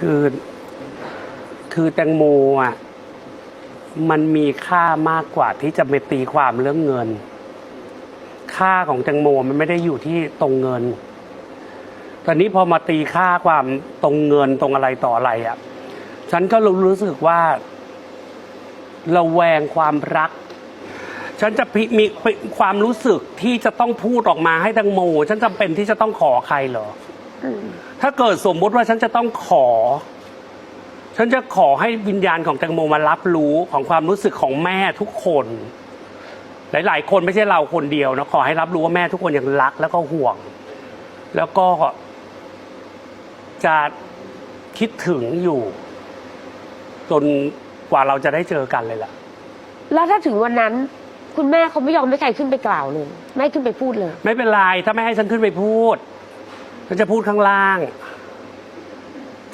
คือ คือแตงโมอะ มันมีค่ามากกว่าที่จะไปตีความเรื่องเงิน ค่าของแตงโมมันไม่ได้อยู่ที่ตรงเงิน ตอนนี้พอมาตีค่าความตรงเงินตรงอะไรต่ออะไรอะ ฉันก็รู้รู้สึกว่าระแวงความรัก ฉันจะมีความรู้สึกที่จะต้องพูดออกมาให้แตงโม ฉันจำเป็นที่จะต้องขอใครเหรอ ถ้าเกิดสมมุติว่าฉันจะต้องขอ ฉันจะขอให้วิญญาณของแตงโมมารับรู้ของความรู้สึกของแม่ทุกคน หลาย ๆ คนไม่ใช่เราคนเดียวนะขอให้รับรู้ว่าแม่ทุกคนยังรัก แล้วก็ห่วง แล้วก็จะคิดถึงอยู่ จนกว่าเราจะได้เจอกันเลยล่ะ แล้วถ้าถึงวันนั้น คุณแม่เขาไม่ยอมให้ใครขึ้นไปกล่าวเลย ไม่ให้ขึ้นไปพูดเลย ไม่เป็นไรถ้าไม่ให้ฉันขึ้นไปพูด ฉันจะพูดข้างล่าง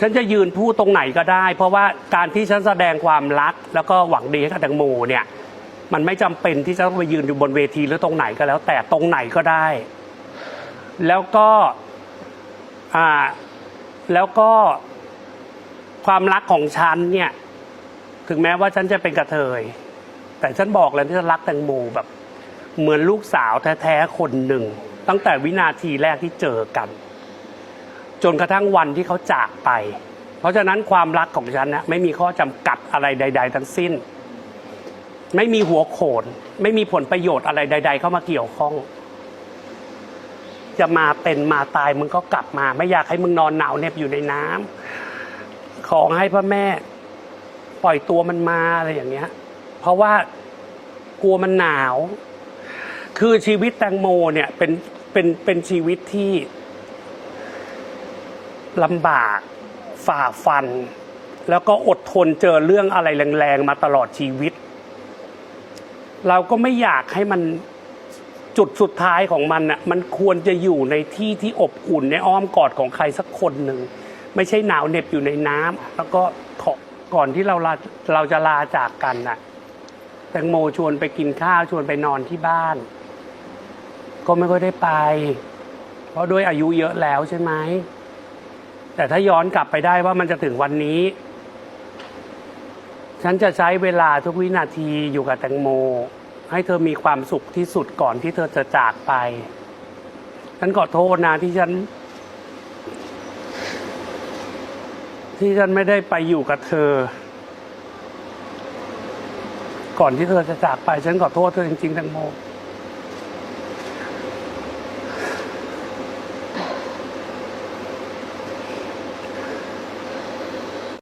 ฉันจะยืนพูดตรงไหนก็ได้ เพราะว่าการที่ฉันแสดงความรัก แล้วก็หวังดีให้กับแตงโมเนี่ย มันไม่จำเป็นที่จะต้องไปยืนอยู่บนเวทีหรือตรงไหนก็แล้ว แต่ตรงไหนก็ได้ แล้วก็อ่าแล้วก็ความรักของฉันเนี่ย ถึงแม้ว่าฉันจะเป็นกระเทย แต่ฉันบอกแล้วที่ฉันรักแตงโมแบบ เหมือนลูกสาวแท้ๆคนหนึ่ง ตั้งแต่วินาทีแรกที่เจอกัน จนกระทั่งวันที่เขาจากไป เพราะฉะนั้นความรักของฉันนะไม่มีข้อจำกัดอะไรใด ๆ ทั้งสิ้น ไม่มีหัวโขน ไม่มีผลประโยชน์อะไรใด ๆ เข้ามาเกี่ยวข้อง จะมาเป็นมาตายมึงก็กลับมา ไม่อยากให้มึงนอนหนาวเหน็บอยู่ในน้ำขอให้พระแม่ ปล่อยตัวมันมาอะไรอย่างเงี้ย เพราะว่ากลัวมันหนาว คือชีวิตแตงโมเนี่ยเป็นเป็นเป็นชีวิตที่ ลำบากฝ่าฟัน แล้วก็อดทนเจอเรื่องอะไรแรงๆมาตลอดชีวิต เราก็ไม่อยากให้มันจุดสุดท้ายของมันน่ะมันควรจะอยู่ในที่ที่อบอุ่นในอ้อมกอดของใครสักคนหนึ่ง ไม่ใช่หนาวเหน็บอยู่ในน้ำแล้วก็ขอก่อนที่เราลาเราจะลาจากกันน่ะแตงโมชวนไปกินข้าวชวนไปนอนที่บ้าน ก็ไม่ค่อยได้ไป เพราะด้วยอายุเยอะแล้วใช่ไหม แต่ถ้าย้อนกลับไปได้ว่ามันจะถึงวันนี้ ฉันจะใช้เวลาทุกวินาทีอยู่กับแตงโม ให้เธอมีความสุขที่สุดก่อนที่เธอจะจากไป ฉันขอโทษนะที่ฉัน ที่ฉันไม่ได้ไปอยู่กับเธอ ก่อนที่เธอจะจากไป ฉันขอโทษเธอจริงๆแตงโม